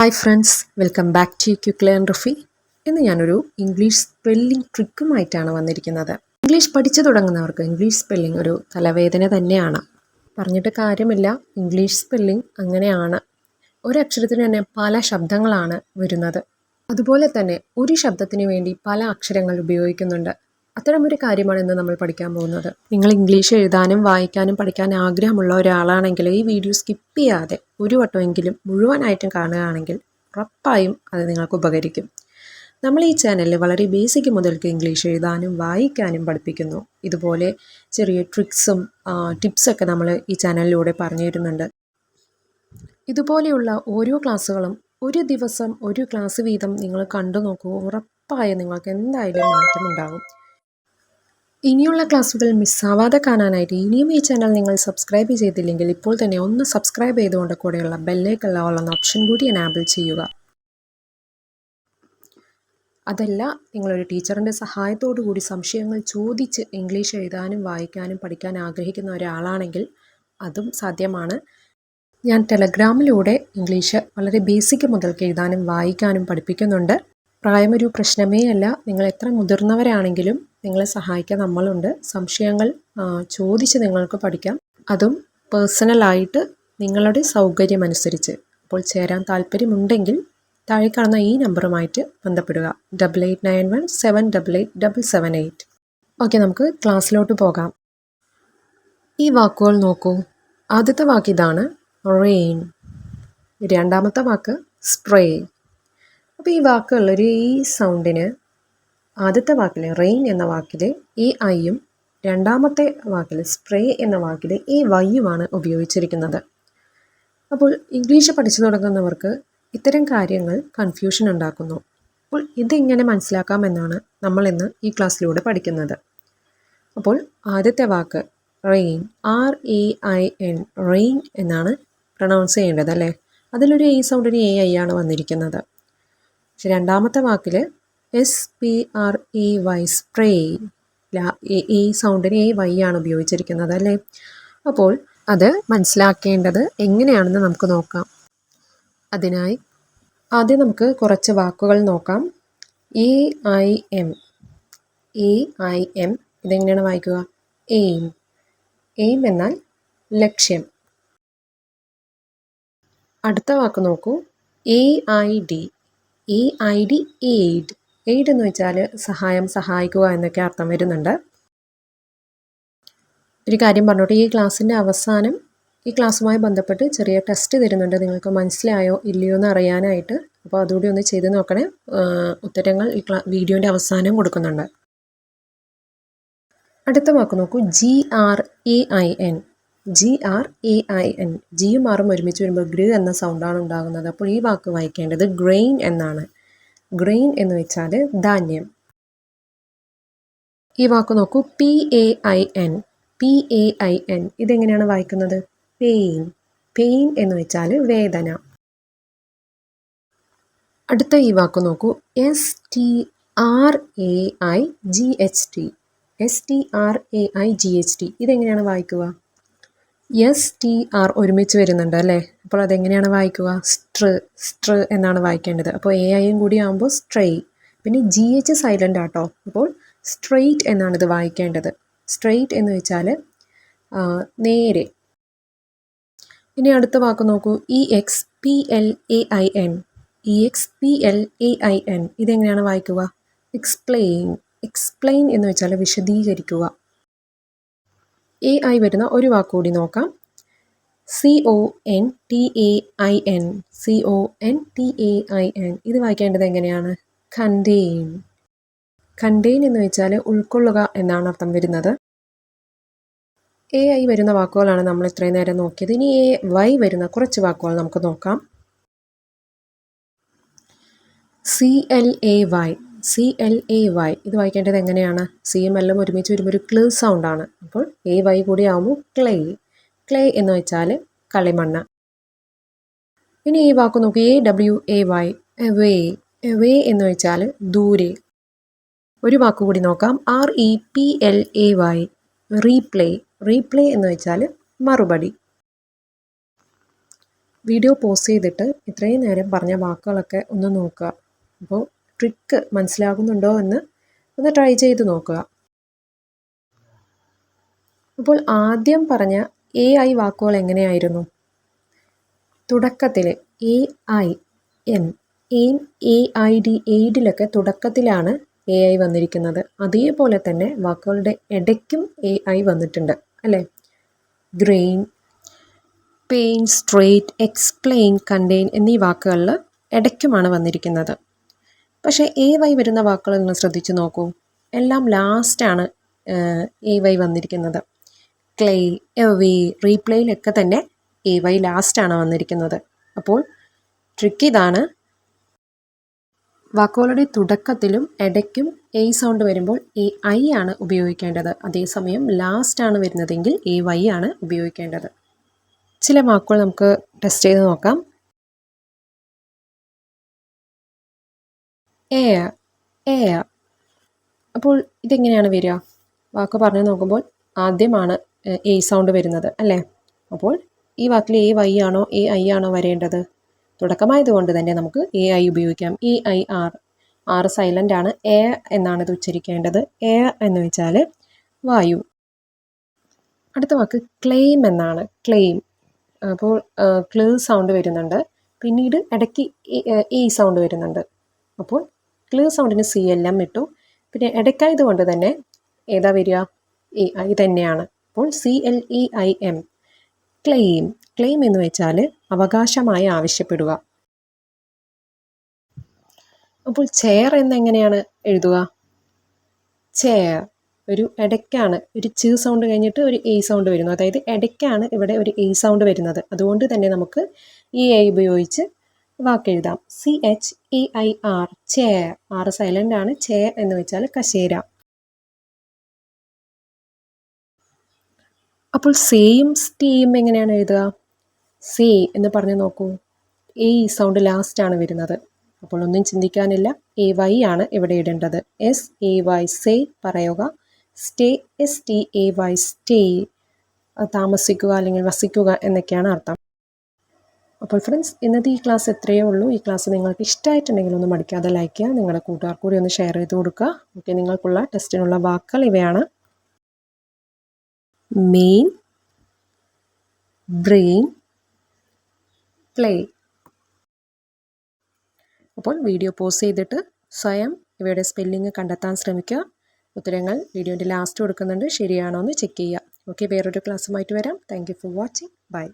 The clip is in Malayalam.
Hi friends welcome back to you and Rafi ഇന്ന് ഞാനൊരു ഇംഗ്ലീഷ് സ്പെല്ലിംഗ് ട്രിക്കുമായിട്ടാണ് വന്നിരിക്കുന്നത്. ഇംഗ്ലീഷ് പഠിച്ചു തുടങ്ങുന്നവർക്ക് ഇംഗ്ലീഷ് സ്പെല്ലിംഗ് ഒരു തലവേദന തന്നെയാണ്. പറഞ്ഞിട്ട് കാര്യമില്ല ഇംഗ്ലീഷ് സ്പെല്ലിംഗ് അങ്ങനെയാണ്. ഒരക്ഷരത്തിന് തന്നെ പല ശബ്ദങ്ങളാണ് വരുന്നത്. അതുപോലെ തന്നെ ഒരു ശബ്ദത്തിന് വേണ്ടി പല അക്ഷരങ്ങൾ ഉപയോഗിക്കുന്നുണ്ട്. അത്തരമൊരു കാര്യമാണ് ഇന്ന് നമ്മൾ പഠിക്കാൻ പോകുന്നത്. നിങ്ങൾ ഇംഗ്ലീഷ് എഴുതാനും വായിക്കാനും പഠിക്കാൻ ആഗ്രഹമുള്ള ഒരാളാണെങ്കിൽ ഈ വീഡിയോ സ്കിപ്പ് ചെയ്യാതെ ഒരു വട്ടമെങ്കിലും മുഴുവനായിട്ടും കാണുകയാണെങ്കിൽ ഉറപ്പായും അത് നിങ്ങൾക്ക് ഉപകരിക്കും. നമ്മൾ ഈ ചാനലിൽ വളരെ ബേസിക് മുതൽക്ക് ഇംഗ്ലീഷ് എഴുതാനും വായിക്കാനും പഠിപ്പിക്കുന്നു. ഇതുപോലെ ചെറിയ ട്രിക്സും ടിപ്സൊക്കെ നമ്മൾ ഈ ചാനലിലൂടെ പറഞ്ഞു തരുന്നുണ്ട്. ഇതുപോലെയുള്ള ഓരോ ക്ലാസ്സുകളും ഒരു ദിവസം ഒരു ക്ലാസ് വീതം നിങ്ങൾ കണ്ടു നോക്കൂ. ഉറപ്പായും നിങ്ങൾക്ക് എന്തായാലും മാറ്റമുണ്ടാകും. ഇനിയുള്ള ക്ലാസ്സുകൾ മിസ്സാവാതെ കാണാനായിട്ട് ഇനിയും ഈ ചാനൽ നിങ്ങൾ സബ്സ്ക്രൈബ് ചെയ്തില്ലെങ്കിൽ ഇപ്പോൾ തന്നെ ഒന്ന് സബ്സ്ക്രൈബ് ചെയ്തുകൊണ്ട് കൂടെയുള്ള ബെല്ലേക്കുള്ള ഉള്ള ഓപ്ഷൻ കൂടി എനാബിൾ ചെയ്യുക. അതല്ല നിങ്ങളൊരു ടീച്ചറിന്റെ സഹായത്തോടു കൂടി സംശയങ്ങൾ ചോദിച്ച് ഇംഗ്ലീഷ് എഴുതാനും വായിക്കാനും പഠിക്കാൻ ആഗ്രഹിക്കുന്ന ഒരാളാണെങ്കിൽ അതും സാധ്യമാണ്. ഞാൻ ടെലഗ്രാമിലൂടെ ഇംഗ്ലീഷ് വളരെ ബേസിക് മുതൽക്ക് എഴുതാനും വായിക്കാനും പഠിപ്പിക്കുന്നുണ്ട്. പ്രായമൊരു പ്രശ്നമേ അല്ല. നിങ്ങൾ എത്ര മുതിർന്നവരാണെങ്കിലും നിങ്ങളെ സഹായിക്കാൻ നമ്മളുണ്ട്. സംശയങ്ങൾ ചോദിച്ച് നിങ്ങൾക്ക് പഠിക്കാം. അതും പേഴ്സണലായിട്ട് നിങ്ങളുടെ സൗകര്യമനുസരിച്ച് അപ്പോൾ ചേരാൻ താല്പര്യമുണ്ടെങ്കിൽ താഴെ കാണുന്ന ഈ നമ്പറുമായിട്ട് ബന്ധപ്പെടുക. Double eight nine one seven double eight double seven eight okay നമുക്ക് ക്ലാസ്സിലോട്ട് പോകാം. ഈ വാക്കുകൾ നോക്കൂ. ആദ്യത്തെ വാക്ക് ഇതാണ് റെയിൻ രണ്ടാമത്തെ വാക്ക് സ്പ്രേ അപ്പോൾ ഈ വാക്കുകളിൽ ഒരു ഈ സൗണ്ടിന് ആദ്യത്തെ വാക്കിൽ റെയിൻ എന്ന വാക്കിൽ ഈ ഐയും രണ്ടാമത്തെ വാക്കിൽ സ്പ്രേ എന്ന വാക്കിൽ ഈ വൈയുമാണ് ഉപയോഗിച്ചിരിക്കുന്നത്. അപ്പോൾ ഇംഗ്ലീഷ് പഠിച്ചു തുടങ്ങുന്നവർക്ക് ഇത്തരം കാര്യങ്ങൾ കൺഫ്യൂഷൻ ഉണ്ടാക്കുന്നു. അപ്പോൾ ഇതെങ്ങനെ മനസ്സിലാക്കാമെന്നാണ് നമ്മൾ ഇന്ന് ഈ ക്ലാസ്സിലൂടെ പഠിക്കുന്നത്. അപ്പോൾ ആദ്യത്തെ വാക്ക് rain R A I N rain എന്നാണ് പ്രൊണൗൺസ് ചെയ്യേണ്ടത് അല്ലേ? അതിലൊരു എ സൗണ്ടിന് എ ഐ ആണ് വന്നിരിക്കുന്നത്. പക്ഷെ രണ്ടാമത്തെ വാക്കിൽ S P R A Y spray ഈ സൗണ്ടിന് എ വൈ ആണ് ഉപയോഗിച്ചിരിക്കുന്നത് അല്ലേ? അപ്പോൾ അത് മനസ്സിലാക്കേണ്ടത് എങ്ങനെയാണെന്ന് നമുക്ക് നോക്കാം. അതിനായി ആദ്യം നമുക്ക് കുറച്ച് വാക്കുകൾ നോക്കാം. A I M A I M ഇതെങ്ങനെയാണ് വായിക്കുക? എയിം എയിം എന്നാൽ ലക്ഷ്യം. അടുത്ത വാക്ക് നോക്കൂ. A I D A I D aid aid എന്ന് വെച്ചാൽ സഹായം സഹായിക്കുക എന്നൊക്കെ അർത്ഥം വരുന്നുണ്ട്. ഒരു കാര്യം പറഞ്ഞോട്ടെ ഈ ക്ലാസ്സിന്റെ അവസാനം ഈ ക്ലാസ്സുമായി ബന്ധപ്പെട്ട് ചെറിയ ടെസ്റ്റ് തരുന്നുണ്ട്. നിങ്ങൾക്ക് മനസ്സിലായോ ഇല്ലയോ എന്ന് അറിയാനായിട്ട്. അപ്പോൾ അതുകൂടി ഒന്ന് ചെയ്ത് നോക്കണേ. ഉത്തരങ്ങൾ ഈ ക്ലാ വീഡിയോന്റെ അവസാനം കൊടുക്കുന്നുണ്ട്. അടുത്ത വാക്ക് നോക്കൂ. G R A I N G R A I N ജിയും ആറും ഒരുമിച്ച് വരുമ്പോൾ ഗ്ര എന്ന സൗണ്ടാണ് ഉണ്ടാകുന്നത്. അപ്പോൾ ഈ വാക്ക് വായിക്കേണ്ടത് ഗ്രെയിൻ എന്നാണ്. ഗ്രെയിൻ എന്ന് വെച്ചാൽ ധാന്യം. ഈ വാക്ക് നോക്കൂ. P A I N P A I N ഇതെങ്ങനെയാണ് വായിക്കുന്നത്? പെയിൻ പെയിൻ എന്ന് വെച്ചാൽ വേദന. അടുത്ത ഈ വാക്ക് നോക്കൂ. S T R A I G H T S T R A I G H T ഇതെങ്ങനെയാണ് വായിക്കുക? എസ് ടി ആർ ഒരുമിച്ച് വരുന്നുണ്ട് അല്ലേ? അപ്പോൾ അതെങ്ങനെയാണ് വായിക്കുക? സ്ട്ര സ്ട്ര എന്നാണ് വായിക്കേണ്ടത്. അപ്പോൾ എ ഐയും കൂടി ആകുമ്പോൾ സ്ട്രൈ പിന്നെ ജി എച്ച് സൈലന്റ് ആട്ടോ. അപ്പോൾ സ്ട്രെയിറ്റ് എന്നാണ് ഇത് വായിക്കേണ്ടത്. സ്ട്രെയിറ്റ് എന്ന് വെച്ചാൽ നേരെ. ഇനി അടുത്ത വാക്ക് നോക്കൂ. E X P L A I N E X P L A I N ഇതെങ്ങനെയാണ് വായിക്കുക? എക്സ്പ്ലെയിൻ എക്സ്പ്ലെയിൻ എന്ന് വെച്ചാൽ വിശദീകരിക്കുക. എ ഐ വരുന്ന ഒരു വാക്കുകൂടി നോക്കാം. C O N T A I N C O N T A I N ഇത് വായിക്കേണ്ടത് എങ്ങനെയാണ്? കണ്ടെയ്ൻ കണ്ടെയ്ൻ എന്ന് വെച്ചാൽ ഉൾക്കൊള്ളുക എന്നാണ് അർത്ഥം വരുന്നത്. എ ഐ വരുന്ന വാക്കുകളാണ് നമ്മൾ ഇത്രയും നേരം നോക്കിയത്. ഇനി എ വൈ വരുന്ന കുറച്ച് വാക്കുകൾ നമുക്ക് നോക്കാം. C L A Y C L A Y ഇത് വായിക്കേണ്ടത് എങ്ങനെയാണ്? സിയും എല്ലും ഒരുമിച്ച് വരുമ്പോൾ ഒരു ക്ലേ സൗണ്ടാണ് അപ്പോൾ എ വൈ കൂടി ആകുമ്പോൾ ക്ലേ ക്ലേ എന്ന് വെച്ചാൽ കളിമണ്ണ്. ഇനി ഈ വാക്ക് നോക്കി. A W A Y way way എന്ന് വെച്ചാൽ ദൂരെ. ഒരു വാക്ക് കൂടി നോക്കാം. R E P L A Y replay replay എന്ന് വെച്ചാൽ മറുപടി. വീഡിയോ പോസ് ചെയ്തിട്ട് ഇത്രയും നേരം പറഞ്ഞ വാക്കുകളൊക്കെ ഒന്ന് നോക്കുക. അപ്പോൾ ട്രിക്ക് മനസ്സിലാകുന്നുണ്ടോ എന്ന് ഒന്ന് ട്രൈ ചെയ്ത് നോക്കുക. അപ്പോൾ ആദ്യം പറഞ്ഞ എ ഐ വാക്കുകൾ എങ്ങനെയായിരുന്നു? തുടക്കത്തിൽ A I N aim A I D എയ്ഡിലൊക്കെ തുടക്കത്തിലാണ് എ ഐ വന്നിരിക്കുന്നത്. അതേപോലെ തന്നെ വാക്കുകളുടെ ഇടയ്ക്കും എ ഐ വന്നിട്ടുണ്ട് അല്ലേ? Grain pain straight explain contain എന്നീ വാക്കുകളിൽ ഇടയ്ക്കുമാണ് വന്നിരിക്കുന്നത്. പക്ഷേ എ വൈ വരുന്ന വാക്കുകൾ നിങ്ങൾ ശ്രദ്ധിച്ചു നോക്കൂ. എല്ലാം ലാസ്റ്റാണ് എ വൈ വന്നിരിക്കുന്നത്. ക്ലേ എവി റീപ്ലേയിലൊക്കെ തന്നെ എ വൈ ലാസ്റ്റാണ് വന്നിരിക്കുന്നത്. അപ്പോൾ ട്രിക്ക് ഇതാണ്. വാക്കുകളുടെ തുടക്കത്തിലും ഇടയ്ക്കും എ സൗണ്ട് വരുമ്പോൾ എ ഐ ആണ് ഉപയോഗിക്കേണ്ടത്. അതേസമയം ലാസ്റ്റാണ് വരുന്നതെങ്കിൽ എ വൈ ആണ് ഉപയോഗിക്കേണ്ടത്. ചില വാക്കുകൾ നമുക്ക് ടെസ്റ്റ് ചെയ്ത് നോക്കാം. എയർ എയർ അപ്പോൾ ഇതെങ്ങനെയാണ് വരിക? വാക്ക് പറഞ്ഞു നോക്കുമ്പോൾ ആദ്യമാണ് എ സൗണ്ട് വരുന്നത് അല്ലേ? അപ്പോൾ ഈ വാക്കിൽ എ വൈ ആണോ എ ഐ ആണോ വരേണ്ടത്? തുടക്കമായതുകൊണ്ട് തന്നെ നമുക്ക് എ ഐ ഉപയോഗിക്കാം. E I R R silent ആണ്. എ എന്നാണ് ഇത് ഉച്ചരിക്കേണ്ടത്. എ എന്ന് വെച്ചാൽ വായു. അടുത്ത വാക്ക് ക്ലെയിം എന്നാണ്. ക്ലെയിം അപ്പോൾ ക്ലേ സൗണ്ട് വരുന്നുണ്ട്. പിന്നീട് ഇടയ്ക്ക് എ സൗണ്ട് വരുന്നുണ്ട്. അപ്പോൾ ക്ലേ സൗണ്ടിന് സി എല്ലാം ഇട്ടു. പിന്നെ ഇടയ്ക്കായത് കൊണ്ട് തന്നെ ഏതാ വരിക? എ ഐ തന്നെയാണ്. അപ്പോൾ C L E I M claim claim എന്ന് വെച്ചാൽ അവകാശമായി ആവശ്യപ്പെടുക. അപ്പോൾ ചെയർ എന്നെങ്ങനെയാണ് എഴുതുക? ചെയർ ഒരു ഇടയ്ക്കാണ്. ഒരു ചി സൗണ്ട് കഴിഞ്ഞിട്ട് ഒരു എ സൗണ്ട് വരുന്നു. അതായത് ഇടയ്ക്കാണ് ഇവിടെ ഒരു എ സൗണ്ട് വരുന്നത്. അതുകൊണ്ട് തന്നെ നമുക്ക് ഈ എ ഉപയോഗിച്ച് വാക്കെഴുതാം. C H E I R chair R silent ആണ് ചേ എന്ന് വെച്ചാൽ കശേര. അപ്പോൾ സെയിം സ്റ്റീം എങ്ങനെയാണ് എഴുതുക? സേ എന്ന് പറഞ്ഞു നോക്കൂ. എ സൗണ്ട് ലാസ്റ്റ് ആണ് വരുന്നത്. അപ്പോൾ ഒന്നും ചിന്തിക്കാനില്ല. എ വൈ ആണ് ഇവിടെ ഇടേണ്ടത്. എസ് എ വൈ സേ പറയുക. Stay S T A Y stay താമസിക്കുക അല്ലെങ്കിൽ വസിക്കുക എന്നൊക്കെയാണ് അർത്ഥം. അപ്പോൾ ഫ്രണ്ട്സ് ഇന്നത്തെ ഈ ക്ലാസ് എത്രയേ ഉള്ളൂ. ഈ ക്ലാസ് നിങ്ങൾക്ക് ഇഷ്ടമായിട്ടുണ്ടെങ്കിൽ ഒന്ന് മടിക്കാതെ ലൈക്ക് ചെയ്യുക നിങ്ങളുടെ കൂട്ടുകാർ കൂടി ഒന്ന് ഷെയർ ചെയ്ത് കൊടുക്കുക. ഓക്കെ നിങ്ങൾക്കുള്ള ടെസ്റ്റിനുള്ള വാക്കുകൾ ഇവയാണ്. Main brain play. അപ്പോൾ വീഡിയോ പോസ് ചെയ്തിട്ട് സ്വയം ഇവയുടെ സ്പെല്ലിങ് കണ്ടെത്താൻ ശ്രമിക്കുക. ഉത്തരങ്ങൾ വീഡിയോന്റെ ലാസ്റ്റ് കൊടുക്കുന്നുണ്ട്. ശരിയാണോ എന്ന് ചെക്ക് ചെയ്യുക. ഓക്കെ വേറൊരു ക്ലാസ്സുമായിട്ട് വരാം. Thank for watching bye